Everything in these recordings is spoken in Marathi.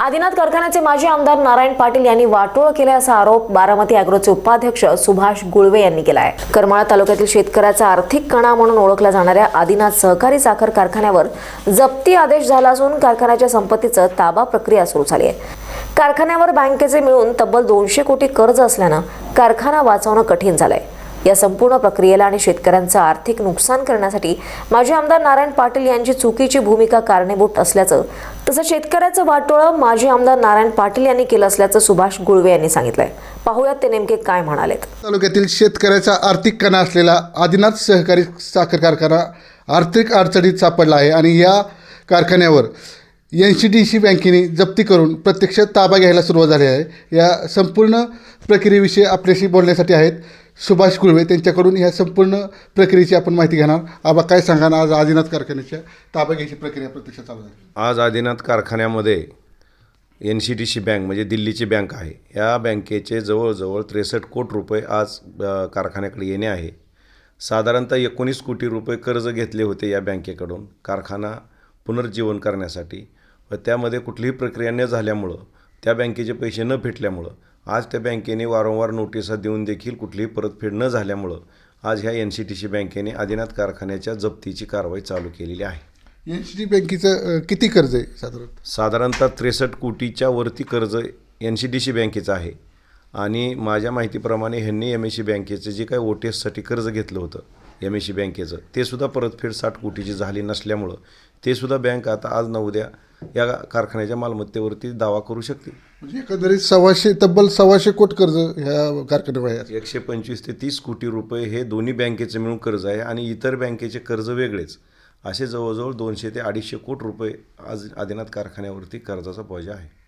आदिनाथ कारखान्याचे माजी आमदार नारायण पाटील यांनी वाटोळ केल्याचा आरोप बारामती अॅग्रोचे उपाध्यक्ष सुभाष गुळवे यांनी केला आहे करमाळा तालुक्यातील शेतकऱ्याचा आर्थिक कणा म्हणून ओळखला जाणाऱ्या आदिनाथ सहकारी साखर कारखान्यावर जप्ती आदेश झाला असून कारखान्याच्या संपत्तीचं ताबा प्रक्रिया सुरू झाली आहे. कारखान्यावर बँकेचे मिळून तब्बल दोनशे कोटी कर्ज असल्यानं कारखाना वाचवणं कठीण झालंय. या संपूर्ण प्रक्रियेला आणि शेतकऱ्यांचं आर्थिक नुकसान करण्यासाठी माजी आमदार नारायण पाटील यांची चुकीची भूमिका कारणीभूत असल्याचं तसंच शेतकऱ्याचं वाटोळं माजी आमदार नारायण पाटील यांनी केलं असल्याचं सुभाष गुळवे यांनी सांगितलंय. पाहूयात ते नेमके काय म्हणालेत. तालुक्यातील शेतकऱ्याचा आर्थिक कणा असलेला आदिनाथ सहकारी साखर कारखाना आर्थिक अडचणीत सापडला आहे आणि या कारखान्यावर एन सी डी सी बँकेने जप्ती करून प्रत्यक्ष ताबा घ्यायला सुरुवात झाली आहे. या संपूर्ण प्रक्रियेविषयी आपल्याशी बोलण्यासाठी आहेत सुभाष कुळवे त्यांच्याकडून या संपूर्ण प्रक्रियेची आपण माहिती घेणार. आबा काय सांगा आज आदिनाथ कारखान्याच्या ताबा घ्यायची प्रक्रिया प्रत्यक्ष चालू झाली? आज आदिनाथ कारखान्यामध्ये N C T C bank म्हणजे दिल्लीची बँक आहे. या बँकेचे जवळजवळ त्रेसष्ट कोटी रुपये आज कारखान्याकडे येणे आहे. साधारणतः एकोणीस कोटी रुपये कर्ज घेतले होते या बँकेकडून कारखाना पुनर्जीवन करण्यासाठी व त्यामध्ये कुठलीही प्रक्रिया न झाल्यामुळं त्या बँकेचे पैसे न फिटल्यामुळं आज त्या बँकेने वारंवार नोटिसा देऊन देखील कुठलीही परतफेड न झाल्यामुळं आज ह्या एन सी टी सी बँकेने आदिनाथ कारखान्याच्या जप्तीची कारवाई चालू केलेली आहे. एन सी डी बँकेचं किती कर्ज आहे साधारण? साधारणतः त्रेसष्ट कोटीच्या वरती कर्ज एन सी डी सी बँकेचं आहे. आणि माझ्या माहितीप्रमाणे ह्यांनी एम एस सी बँकेचं जे काही ओ टी एससाठी कर्ज घेतलं होतं एम एस सी बँकेचं ते सुद्धा परतफेड साठ कोटीची झाली नसल्यामुळं ते सुद्धा बँक आता आज न उद्या या कारखान्याच्या मालमत्तेवरती दावा करू शकते. म्हणजे एकंदरीत सव्वाशे तब्बल सव्वाशे कोट कर्ज ह्या कारखान्यावर आहे. एकशे पंचवीस ते तीस कोटी रुपये हे दोन्ही बँकेचे मिळून कर्ज आहे आणि इतर बँकेचे कर्ज वेगळेच. असे जवळजवळ दोनशे ते अडीचशे कोटी रुपये आज आदिनाथ कारखान्यावरती कर्जाचा बोजा आहे.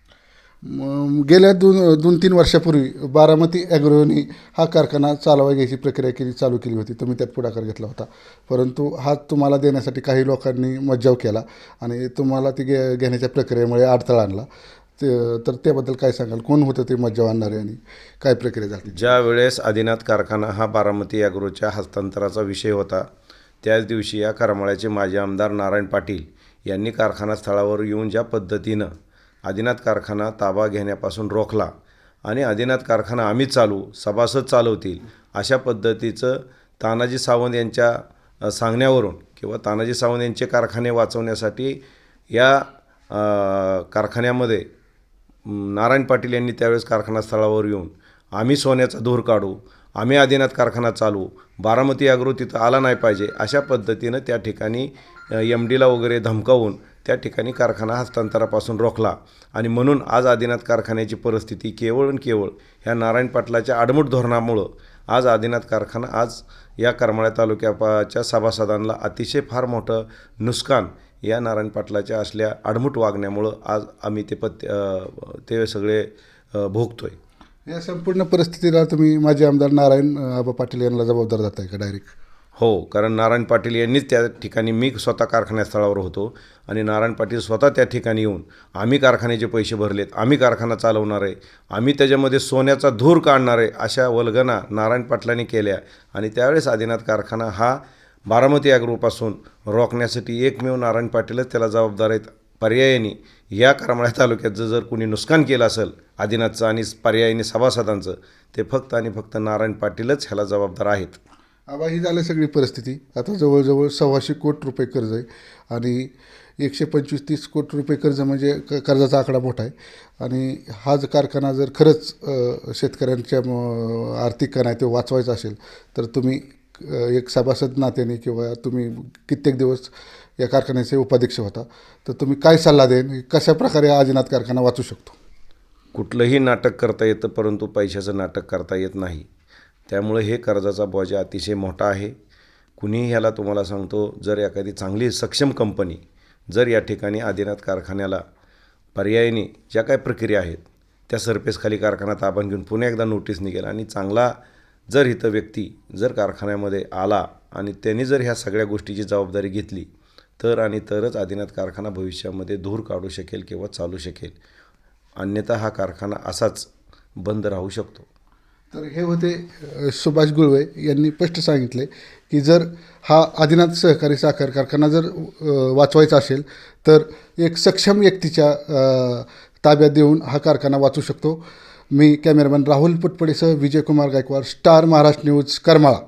गेल्या दोन दोन तीन वर्षापूर्वी बारामती ॲग्रोनी हा कारखाना चालवा घ्यायची प्रक्रिया केली चालू केली होती. तुम्ही त्यात पुढाकार घेतला होता. परंतु हा तुम्हाला देण्यासाठी काही लोकांनी मज्जाव केला आणि तुम्हाला ती घे घेण्याच्या प्रक्रियेमुळे अडथळा आणला. ते तर त्याबद्दल काय सांगाल? कोण होतं ते मज्जाव आणणारे आणि काय प्रक्रिया झाली? ज्या वेळेस आदिनाथ कारखाना हा बारामती ॲग्रोच्या हस्तांतराचा विषय होता त्याच दिवशी या करमाळ्याचे माजी आमदार नारायण पाटील यांनी कारखाना स्थळावर येऊन ज्या पद्धतीनं आदिनाथ कारखाना ताबा घेण्यापासून रोखला आणि आदिनाथ कारखाना आम्ही चालू सभासद चालवतील अशा पद्धतीचं तानाजी सावंत यांच्या सांगण्यावरून किंवा तानाजी सावंत यांचे कारखाने वाचवण्यासाठी या कारखान्यामध्ये नारायण पाटील यांनी त्यावेळेस कारखाना स्थळावर येऊन आम्ही सोन्याचा धूर काढू आम्ही आदिनाथ कारखाना चालू बारामती अग्रो तिथं आला नाही पाहिजे अशा पद्धतीनं त्या ठिकाणी एम डीला वगैरे धमकावून त्या ठिकाणी कारखाना हस्तांतरापासून रोखला. आणि म्हणून आज आदिनाथ कारखान्याची परिस्थिती केवळ आणि केवळ ह्या नारायण पाटलाच्या आडमुट धोरणामुळं आज आदिनाथ कारखाना आज या करमाळ्या तालुक्याच्या सभासदांना अतिशय फार मोठं नुकसान या नारायण पाटलाच्या असल्या आडमूट वागण्यामुळं आज आम्ही ते पत्य ते सगळे भोगतोय. या संपूर्ण परिस्थितीला तुम्ही माजी आमदार नारायण आबा पाटील यांना जबाबदार जाताय का डायरेक्ट? हो कारण नारायण पाटील यांनीच त्या ठिकाणी मी स्वतः कारखान्या स्थळावर होतो आणि नारायण पाटील स्वतः त्या ठिकाणी येऊन आम्ही कारखान्याचे पैसे भरलेत आम्ही कारखाना चालवणार आहे आम्ही त्याच्यामध्ये सोन्याचा धूर काढणार आहे अशा वल्गना नारायण पाटलांनी केल्या आणि त्यावेळेस आदिनाथ कारखाना हा बारामती ॲग्रोपासून रोखण्यासाठी एकमेव नारायण पाटीलच त्याला जबाबदार आहेत. पर्यायाने या करमाळ्या तालुक्याचं जर कोणी नुकसान केलं असेल आदिनाथचं आणि पर्यायाने सभासदांचं ते फक्त आणि फक्त नारायण पाटीलच ह्याला जबाबदार आहेत. आबा ही झाली सगळी परिस्थिती. आता जवळजवळ सव्वाशे कोटी रुपये कर्ज आहे आणि एकशे पंचवीस तीस कोटी रुपये कर्ज म्हणजे क कर्जाचा आकडा मोठा आहे. आणि हा जर कारखाना जर खरंच शेतकऱ्यांच्या आर्थिक कणा आहे तो वाचवायचा असेल तर तुम्ही एक सभासद नात्याने किंवा तुम्ही कित्येक दिवस या कारखान्याचे उपाध्यक्ष होता तर तुम्ही काय सल्ला देन कशा प्रकारे हा कारखाना वाचू शकतो? कुठलंही नाटक करता येतं परंतु पैशाचं नाटक करता येत नाही. त्यामुळे हे कर्जाचा बोजा अतिशय मोठा आहे. कुणीही ह्याला तुम्हाला सांगतो जर एखादी चांगली सक्षम कंपनी जर या ठिकाणी आदिनाथ कारखान्याला पर्यायाने ज्या काय प्रक्रिया आहेत त्या सरफेसखाली कारखाना ताबान घेऊन पुन्हा एकदा नोटीस निघेल आणि चांगला जर इथं व्यक्ती जर कारखान्यामध्ये आला आणि त्यांनी जर ह्या सगळ्या गोष्टीची जबाबदारी घेतली तर आणि तरच आदिनाथ कारखाना भविष्यामध्ये धूर काढू शकेल किंवा चालू शकेल. अन्यथा हा कारखाना असाच बंद राहू शकतो. तर हे होते सुभाष गुळवे यांनी स्पष्ट सांगितले की जर हा आदिनाथ सहकारी साखर कारखाना जर वाचवायचा असेल तर एक सक्षम व्यक्तीच्या ताब्यात देऊन हा कारखाना वाचू शकतो. मी कॅमेरामॅन राहुल पुटपडेसह विजयकुमार गायकवाड स्टार महाराष्ट्र न्यूज करमाळा.